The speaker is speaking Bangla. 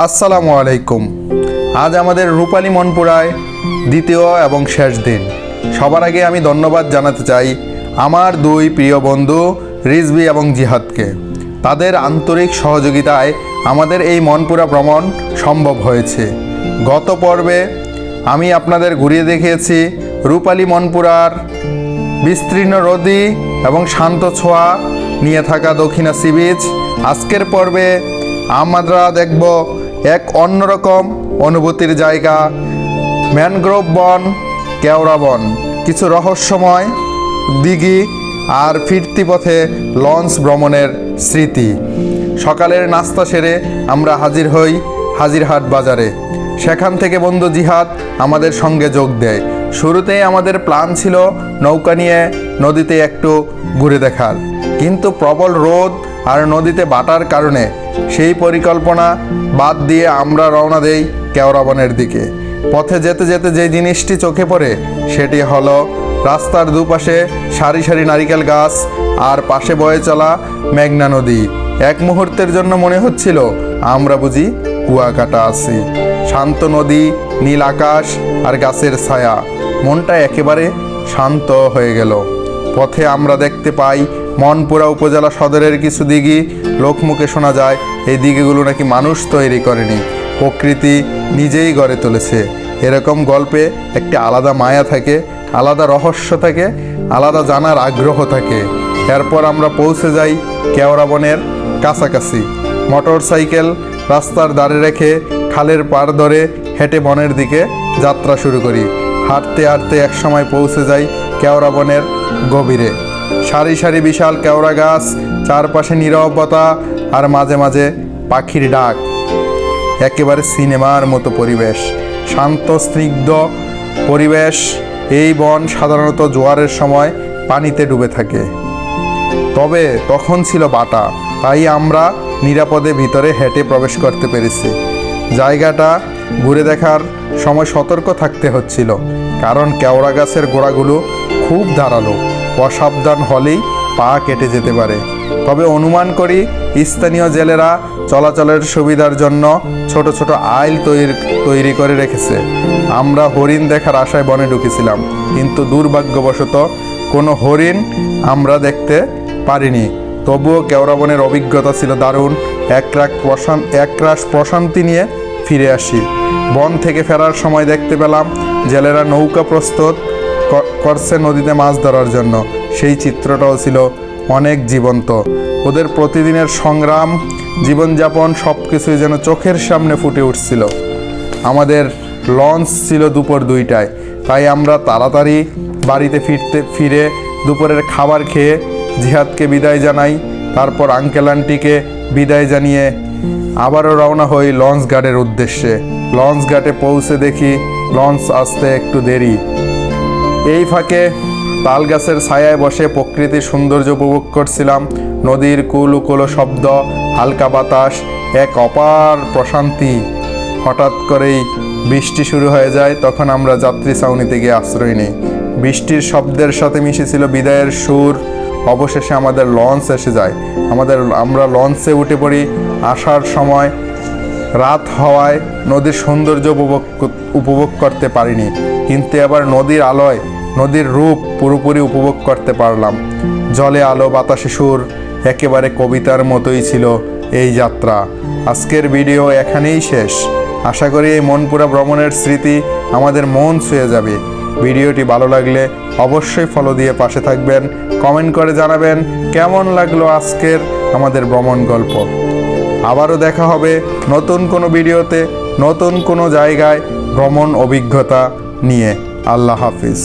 আসসালামু আলাইকুম। আজ আমাদের রূপালী মনপুরায় দ্বিতীয় এবং শেষ দিন। সবার আগে আমি ধন্যবাদ জানাতে চাই আমার দুই প্রিয় বন্ধু রিজবি এবং জিহাদকে। তাদের আন্তরিক সহযোগিতায় আমাদের এই মনপুরা ভ্রমণ সম্ভব হয়েছে। গত পর্বে আমি আপনাদের ঘুরিয়ে দেখিয়েছি রূপালী মনপুরার বিস্তীর্ণ নদী এবং শান্ত ছোঁয়া নিয়ে থাকা দক্ষিণা সি বিচ। আজকের পর্বে আমরা দেখব এক অন্যরকম অনুভূতির জায়গা। ম্যানগ্রোভ বন, কেওড়া বন। কিছু রহস্যময় দিঘি আর ফিরতি পথে লঞ্চ ভ্রমণের স্মৃতি। সকালের নাস্তা সেরে আমরা হাজির হই হাজিরহাট বাজারে। সেখান থেকে বন্ধু জিহাদ আমাদের সঙ্গে যোগ দেয়। শুরুতেই আমাদের প্ল্যান ছিল নৌকা নিয়ে নদীতে একটু ঘুরে দেখার। কিন্তু প্রবল রোদ আর নদীতে বাটার কারণে সেই পরিকল্পনা বাদ দিয়ে আমরা রওনা দেই কেওড়াবনের দিকে। পথে যেতে যেতে যে জিনিসটি চোখে পড়ে, সেটি হলো রাস্তার দুপাশে সারি সারি নারিকেল গাছ আর পাশে বয়ে চলা মেঘনা নদী। এক মুহূর্তের জন্য মনে হচ্ছিল, আমরা বুঝি কুয়াকাটা আছি। শান্ত নদী, নীল আকাশ আর গাছের ছায়া। মনটা একেবারে শান্ত হয়ে গেল। পথে আমরা দেখতে পাই মনপুরা উপজেলা সদরের কিছু দিঘি লোকমুখে শোনা যায়, এই দিঘিগুলো নাকি মানুষ তৈরি করেনি, প্রকৃতি নিজেই গড়ে তুলেছে। এরকম গল্পে একটি আলাদা মায়া থাকে, আলাদা রহস্য থাকে, আলাদা জানার আগ্রহ থাকে। এরপর আমরা পৌঁছে যাই কেওড়া বনের কাছাকাছি। মোটর সাইকেল রাস্তার ধারে রেখে খালের পার ধরে হেঁটে বনের দিকে যাত্রা শুরু করি। হাঁটতে হাঁটতে একসময় পৌঁছে যাই কেওড়া বনের গভীরে। সারি সারি বিশাল কেওড়া গাছ, চারপাশে নিরবতা আর মাঝে মাঝে পাখির ডাক। একেবারে সিনেমার মতো পরিবেশ, শান্ত, স্নিগ্ধ পরিবেশ। এই বন সাধারণত জোয়ারের সময় পানিতে ডুবে থাকে। তবে তখন ছিল বাটা তাই আমরা নিরাপদে ভিতরে হেঁটে প্রবেশ করতে পেরেছি। জায়গাটা ঘুরে দেখার সময় সতর্ক থাকতে হচ্ছিল, কারণ কেওড়া গাছের গোড়াগুলো খুব ধারালো অসাবধান হলেই পা কেটে যেতে পারে। তবে অনুমান করি, স্থানীয় জেলেরা চলাচলের সুবিধার জন্য ছোট ছোট আইল তৈরি তৈরি করে রেখেছে। আমরা হরিণ দেখার আশায় বনে ঢুকেছিলাম, কিন্তু দুর্ভাগ্যবশত কোনো হরিণ আমরা দেখতে পারিনি। তবুও কেওড়াবনের অভিজ্ঞতা ছিল দারুণ। এক রাখ প্রশান একরাশ প্রশান্তি নিয়ে ফিরে আসি। বন থেকে ফেরার সময় দেখতে পেলাম, জেলেরা নৌকা প্রস্তুত করছে নদীতে মাছ ধরার জন্য। সেই চিত্রটাও ছিল অনেক জীবন্ত। ওদের প্রতিদিনের সংগ্রাম, জীবনযাপন সব কিছুই যেন চোখের সামনে ফুটে উঠছিল। আমাদের লঞ্চ ছিল দুপুর দুইটায়। তাই আমরা তাড়াতাড়ি বাড়িতে ফিরতে, ফিরে দুপুরের খাবার খেয়ে জিহাদকে বিদায় জানাই। তারপর আঙ্কেল আন্টিকে বিদায় জানিয়ে আবারও রওনা হই লঞ্চ ঘাটের উদ্দেশ্যে। লঞ্চ ঘাটে পৌঁছে দেখি লঞ্চ আসতে একটু দেরি। এই ফাঁকে তাল গাছের ছায়ায় বসে প্রকৃতির সৌন্দর্য উপভোগ করছিলাম। নদীর কুল উকুলো শব্দ, হালকা বাতাস, এক অপার প্রশান্তি। হঠাৎ করেই বৃষ্টি শুরু হয়ে যায়, তখন আমরা যাত্রী ছাউনিতে গিয়ে আশ্রয় নিই। বৃষ্টির শব্দের সাথে মিশেছিল বিদায়ের সুর। অবশেষে আমাদের লঞ্চ এসে যায়। আমাদের, আমরা লঞ্চে উঠে পড়ি। আসার সময় রাত হওয়ায় নদীর সৌন্দর্য উপভোগ উপভোগ করতে পারিনি। কিন্তু এবার নদীর আলোয়, নদীর রূপ পুরোপুরি উপভোগ করতে পারলাম। জলে আলো, বাতাসে সুর, একেবারে কবিতার মতোই ছিল এই যাত্রা। আজকের ভিডিও এখানেই শেষ। আশা করি এই মনপুরা ভ্রমণের স্মৃতি আমাদের মন ছুঁয়ে যাবে। ভিডিওটি ভালো লাগলে অবশ্যই ফলো দিয়ে পাশে থাকবেন। কমেন্ট করে জানাবেন কেমন লাগল আজকের আমাদের ভ্রমণ গল্প। আবারও দেখা হবে নতুন কোনো ভিডিওতে নতুন কোনো জায়গায় ভ্রমণ অভিজ্ঞতা নিয়ে। আল্লাহ হাফিজ।